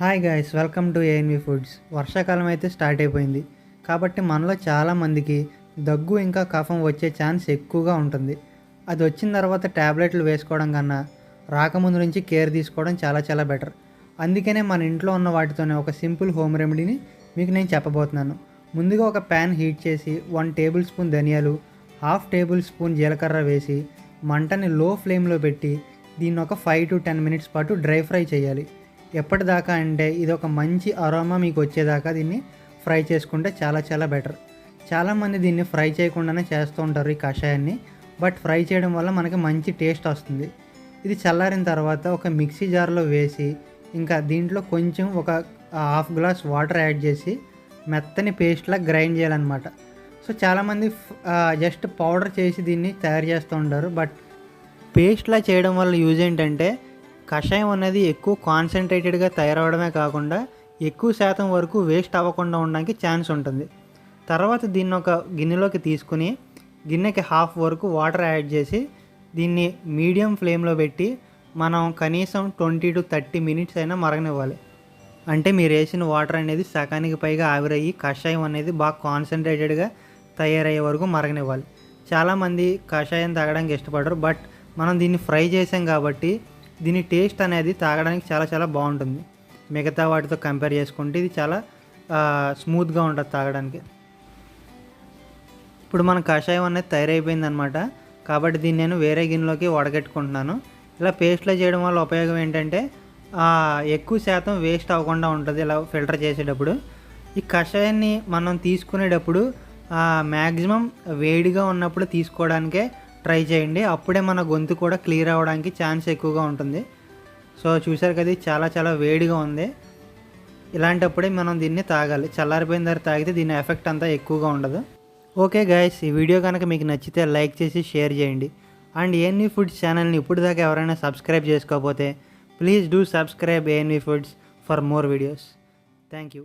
Hi guys welcome to ANV foods వర్షాకాలం అయితే start అయిపోయింది. కాబట్టి మనలో చాలామందికి దగ్గు ఇంకా కఫం వచ్చే ఛాన్స్ ఎక్కువగా ఉంటుంది. అది వచ్చిన తర్వాత ట్యాబ్లెట్లు వేసుకోవడం కన్నా రాకముందు నుంచి కేర్ తీసుకోవడం చాలా చాలా బెటర్ అందుకనే మన ఇంట్లో ఉన్న వాటితోనే ఒక సింపుల్ హోమ్ రెమెడీని మీకు నేను చెప్పబోతున్నాను. ముందుగా ఒక ప్యాన్ హీట్ చేసి వన్ టేబుల్ స్పూన్ ధనియాలు హాఫ్ టేబుల్ స్పూన్ జీలకర్ర వేసి మంటని లో ఫ్లేమ్లో పెట్టి దీన్ని ఒక ఫైవ్ టు టెన్ మినిట్స్ పాటు డ్రై ఫ్రై చేయాలి. ఎప్పటిదాకా అంటే ఇది ఒక మంచి అరోమా మీకు వచ్చేదాకా దీన్ని ఫ్రై చేసుకుంటే చాలా చాలా బెటర్. చాలామంది దీన్ని ఫ్రై చేయకుండానే చేస్తూ ఉంటారు ఈ కషాయాన్ని. బట్ ఫ్రై చేయడం వల్ల మనకి మంచి టేస్ట్ వస్తుంది. ఇది చల్లారిన తర్వాత ఒక మిక్సీ జార్లో వేసి ఇంకా దీంట్లో కొంచెం ఒక హాఫ్ గ్లాస్ వాటర్ యాడ్ చేసి మెత్తని పేస్ట్లా గ్రైండ్ చేయాలన్నమాట. సో చాలామంది జస్ట్ పౌడర్ చేసి దీన్ని తయారు చేస్తూ ఉంటారు. బట్ పేస్ట్లా చేయడం వల్ల యూజ్ ఏంటంటే కషాయం అనేది ఎక్కువ కాన్సన్ట్రేటెడ్గా తయారవడమే కాకుండా ఎక్కువ శాతం వరకు వేస్ట్ అవ్వకుండా ఉండడానికి ఛాన్స్ ఉంటుంది. తర్వాత దీన్ని ఒక గిన్నెలోకి తీసుకుని గిన్నెకి హాఫ్ వరకు వాటర్ యాడ్ చేసి దీన్ని మీడియం ఫ్లేమ్లో పెట్టి మనం కనీసం ట్వంటీ టు థర్టీ మినిట్స్ అయినా మరగనివ్వాలి. అంటే మీరు వేసిన వాటర్ అనేది సగానికి పైగా ఆవిరయ్యి కషాయం అనేది బాగా కాన్సన్ట్రేటెడ్గా తయారయ్యే వరకు మరగనివ్వాలి. చాలామంది కషాయం తాగడానికి ఇష్టపడరు బట్ మనం దీన్ని ఫ్రై చేసాం కాబట్టి దీని టేస్ట్ అనేది తాగడానికి చాలా చాలా బాగుంటుంది. మిగతా వాటితో కంపేర్ చేసుకుంటే ఇది చాలా స్మూత్గా ఉంటుంది తాగడానికి. ఇప్పుడు మన కషాయం అనేది తయారైపోయిందనమాట. కాబట్టి దీన్ని నేను వేరే గిన్నెలోకి వడగట్టుకుంటున్నాను. ఇలా పేస్ట్లో చేయడం వల్ల ఉపయోగం ఏంటంటే ఎక్కువ శాతం వేస్ట్ అవ్వకుండా ఉంటుంది ఇలా ఫిల్టర్ చేసేటప్పుడు. ఈ కషాయాన్ని మనం తీసుకునేటప్పుడు మ్యాక్సిమం వేడిగా ఉన్నప్పుడు తీసుకోవడానికే ట్రై చేయండి. అప్పుడే మన గొంతు కూడా క్లియర్ అవ్వడానికి ఛాన్స్ ఎక్కువగా ఉంటుంది. సో చూసారు కదా చాలా చాలా వేడిగా ఉంది. ఇలాంటప్పుడే మనం దీన్ని తాగాలి. చల్లారిపోయిన తర్వాత తాగితే దీని ఎఫెక్ట్ అంతా ఎక్కువగా ఉండదు. ఓకే గాయస్ ఈ వీడియో కనుక మీకు నచ్చితే లైక్ చేసి షేర్ చేయండి. అండ్ ఏఎన్వి ఫుడ్స్ ఛానల్ని ఇప్పుడు దాకా ఎవరైనా సబ్స్క్రైబ్ చేసుకోకపోతే please do subscribe ANV foods for more videos. Thank you.